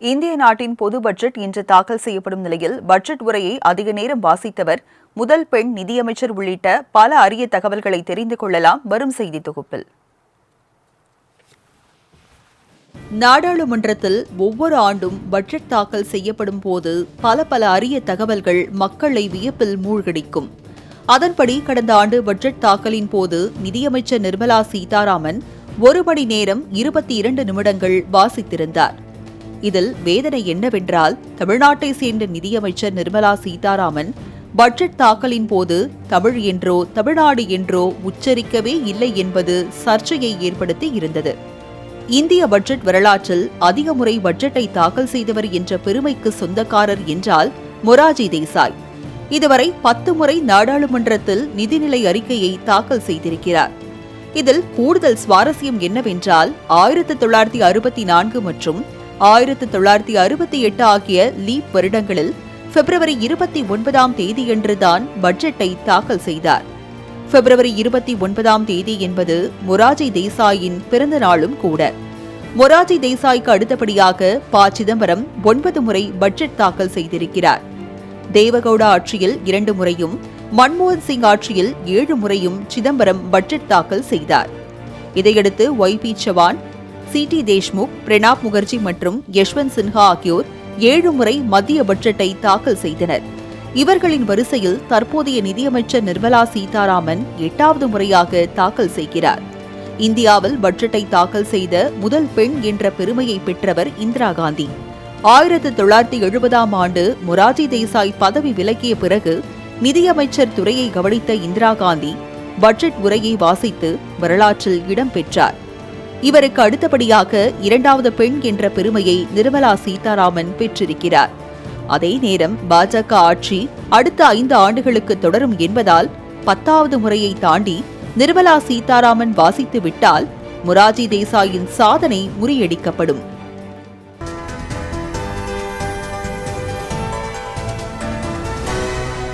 இந்திய நாட்டின் பொது பட்ஜெட் இன்று தாக்கல் செய்யப்படும் நிலையில் பட்ஜெட் உரையை அதிக நேரம் வாசித்தவர் முதல் பெண் நிதியமைச்சர் உள்ளிட்ட பல அரிய தகவல்களை தெரிந்து கொள்ளலாம் வரும் செய்தி தொகுப்பில். நாடாளுமன்றத்தில் ஒவ்வொரு ஆண்டும் பட்ஜெட் தாக்கல் செய்யப்படும் போது பல பல அரிய தகவல்கள் மக்களை வியப்பில் மூழ்கடிக்கும். அதன்படி கடந்த ஆண்டு பட்ஜெட் தாக்கலின் போது நிதியமைச்சர் நிர்மலா சீதாராமன் ஒரு மணி நேரம் இருபத்தி இரண்டு நிமிடங்கள் வாசித்திருந்தார். இதில் வேதனை என்னவென்றால் தமிழ்நாட்டை சேர்ந்த நிதியமைச்சர் நிர்மலா சீதாராமன் பட்ஜெட் தாக்கலின் போது தமிழ் என்றோ தமிழ்நாடு என்றோ உச்சரிக்கவே இல்லை என்பது சர்ச்சையை ஏற்படுத்தி இருந்தது. இந்திய பட்ஜெட் வரலாற்றில் அதிக முறை பட்ஜெட்டை தாக்கல் செய்தவர் என்ற பெருமைக்கு சொந்தக்காரர் என்றால் மொராஜி தேசாய். இதுவரை பத்து முறை நாடாளுமன்றத்தில் நிதிநிலை அறிக்கையை தாக்கல் செய்திருக்கிறார். இதில் கூடுதல் சுவாரஸ்யம் என்னவென்றால் ஆயிரத்தி தொள்ளாயிரத்தி அறுபத்தி நான்கு மற்றும் ஆயிரத்தி தொள்ளாயிரத்தி அறுபத்தி எட்டு ஆகிய லீப் வருடங்களில் பிப்ரவரி இருபத்தி ஒன்பதாம் தேதியன்றுதான் பட்ஜெட்டை தாக்கல் செய்தார். பிப்ரவரி இருபத்தி ஒன்பதாம் தேதி என்பது மொராஜி தேசாயின் பிறந்த நாளும் கூட. மொராஜி தேசாய்க்கு அடுத்தபடியாக ப. சிதம்பரம் ஒன்பது முறை பட்ஜெட் தாக்கல் செய்திருக்கிறார். தேவகவுடா ஆட்சியில் இரண்டு முறையும் மன்மோகன் சிங் ஆட்சியில் ஏழு முறையும் சிதம்பரம் பட்ஜெட் தாக்கல் செய்தார். இதையடுத்து Y B. Chavan C. D. Deshmukh Pranab Mukherjee மற்றும் யஷ்வந்த் சின்ஹா ஆகியோர் ஏழு முறை மத்திய பட்ஜெட்டை தாக்கல் செய்தனர். இவர்களின் வரிசையில் தற்போதைய நிதியமைச்சர் நிர்மலா சீதாராமன் எட்டாவது முறையாக தாக்கல் செய்கிறார். இந்தியாவில் பட்ஜெட்டை தாக்கல் செய்த முதல் பெண் என்ற பெருமையை பெற்றவர் இந்திரா காந்தி. ஆயிரத்து தொள்ளாயிரத்தி எழுபதாம் ஆண்டு மொராஜி தேசாய் பதவி விலகிய பிறகு நிதியமைச்சர் துறையை கவனித்த இந்திரா காந்தி பட்ஜெட் உரையை வாசித்து வரலாற்றில் இடம்பெற்றார் இவருக்கு அடுத்தபடியாக இரண்டாவது பெண் என்ற பெருமையை நிர்மலா சீதாராமன் பெற்றிருக்கிறார். அதே நேரம் பாஜக ஆட்சி அடுத்த ஐந்து ஆண்டுகளுக்கு தொடரும் என்பதால் பத்தாவது முறையை தாண்டி நிர்மலா சீதாராமன் வாசித்து விட்டால் முராஜி தேசாயின் சாதனை முறியடிக்கப்படும்.